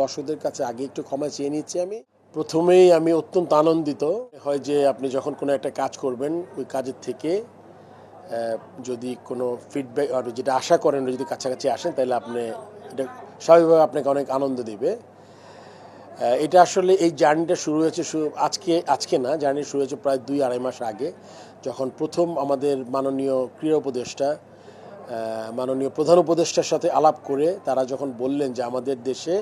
দর্শকদের কাছে আগে একটু ক্ষমা চেয়ে নিচ্ছি আমি। প্রথমেই আমি অত্যন্ত আনন্দিত হয় যে আপনি যখন কোনো একটা কাজ করবেন, ওই কাজের থেকে যদি কোনো ফিডব্যাক আপনি যেটা আশা করেন যদি কাছাকাছি আসেন, তাহলে আপনি এটা স্বাভাবিকভাবে আপনাকে অনেক আনন্দ দিবে। এটা আসলে এই জার্নিটা শুরু হয়েছে আজকে আজকে না, জার্নি শুরু হয়েছে প্রায় দুই আড়াই মাস আগে, যখন প্রথম আমাদের মাননীয় ক্রীড়া উপদেষ্টা মাননীয় প্রধান উপদেষ্টার সাথে আলাপ করে তারা যখন বললেন যে আমাদের দেশে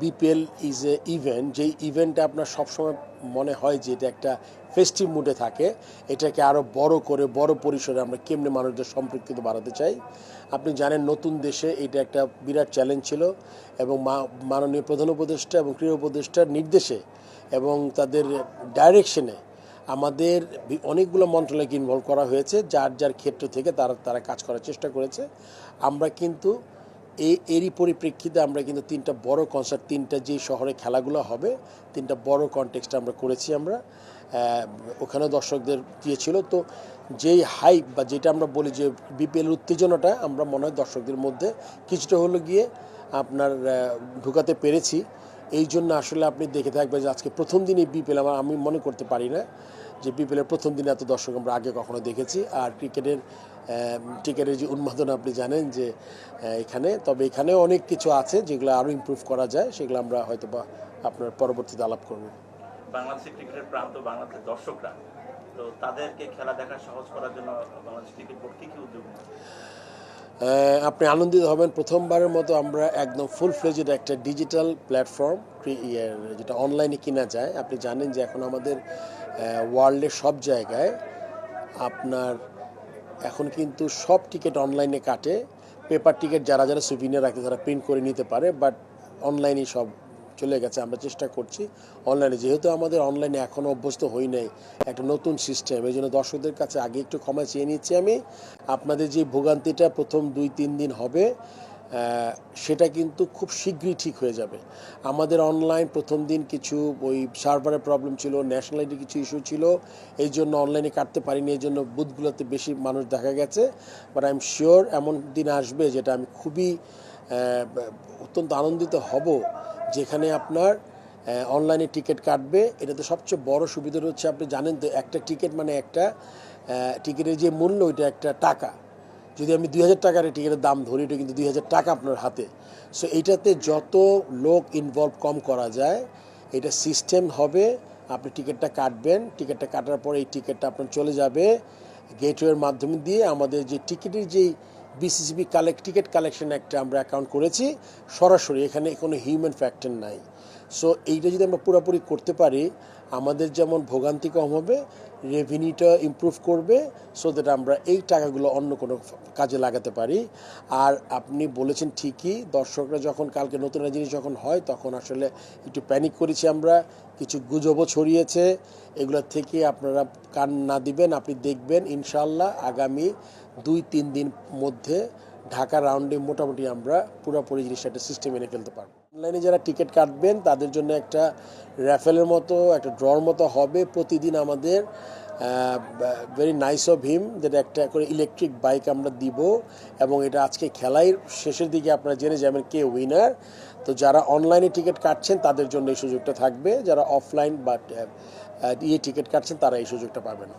বিপিএল ইজ এ ইভেন্ট যেই ইভেন্টটা আপনার সবসময় মনে হয় যে এটা একটা ফেস্টিভ মুডে থাকে, এটাকে আরও বড় করে, বড় পরিসরে আমরা কেমনে মানুষদের সম্পৃক্ত বাড়াতে চাই। আপনি জানেন নতুন দেশে এটা একটা বিরাট চ্যালেঞ্জ ছিল এবং মাননীয় প্রধান উপদেষ্টা এবং ক্রীড়া উপদেষ্টার নির্দেশে এবং তাদের ডাইরেকশনে আমাদের অনেকগুলো মন্ত্রণালয়কে ইনভলভ করা হয়েছে, যার যার ক্ষেত্র থেকে তারা তারা কাজ করার চেষ্টা করেছে। আমরা কিন্তু এরই পরিপ্রেক্ষিতে আমরা কিন্তু তিনটা বড় কনসার্ট তিনটা যে শহরে খেলাগুলো হবে, তিনটা বড় কনটেক্সট আমরা করেছি আমরা। ওখানে দর্শকদের দিয়েছিল তো যেই হাইপ বা যেটা আমরা বলি যে বিপিএল উত্তেজনাটা, আমরা মনে হয় দর্শকদের মধ্যে কিছুটা হলো গিয়ে আপনার ঢুকাতে পেরেছি। এই জন্য আসলে আপনি দেখে থাকবেন যে আজকে প্রথম দিনই বিপিএল আমার, আমি মনে করতে পারি না যে বিপিএলের প্রথম দিনে এত দর্শক আমরা আগে কখনো দেখেছি। আর ক্রিকেটের টিকেটের যে উন্মাদনা আপনি জানেন যে এখানে, তবে এখানে অনেক কিছু আছে যেগুলো আরও ইমপ্রুভ করা যায়, সেগুলো আমরা হয়তো বা আপনার পরবর্তীতে আলাপ করব। বাংলাদেশের ক্রিকেটের প্রান্ত, বাংলাদেশের দর্শকরা, তো তাদেরকে খেলা দেখা সহজ করার জন্য বাংলাদেশ ক্রিকেট বোর্ড কি উদ্যোগ আপনি আনন্দিত হবেন। প্রথমবারের মতো আমরা একদম ফুল ফ্লেজেড একটা ডিজিটাল প্ল্যাটফর্ম যেটা অনলাইনে কিনা যায়। আপনি জানেন যে এখন আমাদের ওয়ার্ল্ডের সব জায়গায় আপনার এখন কিন্তু সব টিকিট অনলাইনে কাটে। পেপার টিকিট যারা যারা সুভিনিয়ার রাখে তারা প্রিন্ট করে নিতে পারে বাট অনলাইনেই সব চলে গেছে, আমরা চেষ্টা করছি অনলাইনে যেহেতু আমাদের অনলাইনে এখনও অভ্যস্ত হই নাই, একটা নতুন সিস্টেম এই জন্য দর্শকদের কাছে আগে একটু ক্ষমা চেয়ে নিচ্ছি আমি। আপনাদের যে ভোগান্তিটা প্রথম দুই, তিন দিন হবে সেটা কিন্তু খুব শীঘ্রই ঠিক হয়ে যাবে। আমাদের অনলাইন প্রথম দিন কিছু ওই সার্ভারের প্রবলেম ছিল ন্যাশনাল আইডি কিছু ইস্যু ছিল, এই জন্য অনলাইনে কাটতে পারিনি, এই জন্য বুথগুলোতে বেশি মানুষ দেখা গেছে। বাট আই এম শিওর এমন দিন আসবে যেটা আমি খুবই অত্যন্ত আনন্দিত হব। যেখানে আপনার অনলাইনে টিকিট কাটবে। এটাতে সবচেয়ে বড় সুবিধা হচ্ছে আপনি জানেন তো, একটা টিকিট মানে একটা টিকিটের যে মূল্য, ওইটা একটা টাকা। যদি আমি দুই হাজার টাকার টিকিটের দাম ধরি, এটা কিন্তু দুই হাজার টাকা আপনার হাতে। সো এইটাতে যত লোক ইনভলভ কম করা যায়, এটা সিস্টেম হবে, আপনি টিকিটটা কাটবেন। টিকিটটা কাটার পরে এই টিকিটটা আপনার চলে যাবে। গেটওয়ের মাধ্যমে দিয়ে আমাদের যে টিকিটের যেই বিসিসিবি কালেক্ট টিকিট কালেকশন একটা আমরা অ্যাকাউন্ট করেছি। সরাসরি এখানে কোনো হিউম্যান ফ্যাক্টর নাই। সো এইটা যদি আমরা পুরোপুরি করতে পারি, আমাদের যেমন ভোগান্তি কম হবে রেভিনিউটা ইমপ্রুভ করবে সো দ্যাট আমরা এই টাকাগুলো অন্য কোনো কাজে লাগাতে পারি। আর আপনি বলেছেন ঠিকই, দর্শকরা যখন কালকে নতুন জিনিস যখন হয়, তখন আসলে একটু প্যানিক করেছি আমরা, কিছু গুজবও ছড়িয়েছে এগুলোর থেকে আপনারা কান না দিবেন, আপনি দেখবেন ইনশাল্লাহ আগামী দুই, তিন দিন মধ্যে ঢাকা রাউন্ডে মোটামুটি আমরা পুরোপুরি জিনিসটা একটা সিস্টেম এনে ফেলতে পারব। অনলাইনে যারা টিকিট কাটবেন, তাদের জন্য একটা র্যাফেলের মতো, একটা ড্রর মতো হবে প্রতিদিন আমাদের ভেরি নাইস অফ হিম যেটা একটা করে ইলেকট্রিক বাইক আমরা দিব, এবং এটা আজকে খেলাই শেষের দিকে আপনারা জেনে যাবেন কে উইনার তো যারা অনলাইনে টিকিট কাটছেন, তাদের জন্য এই সুযোগটা থাকবে, যারা অফলাইন বা ইয়ে টিকিট কাটছেন, তারা এই সুযোগটা পাবেন।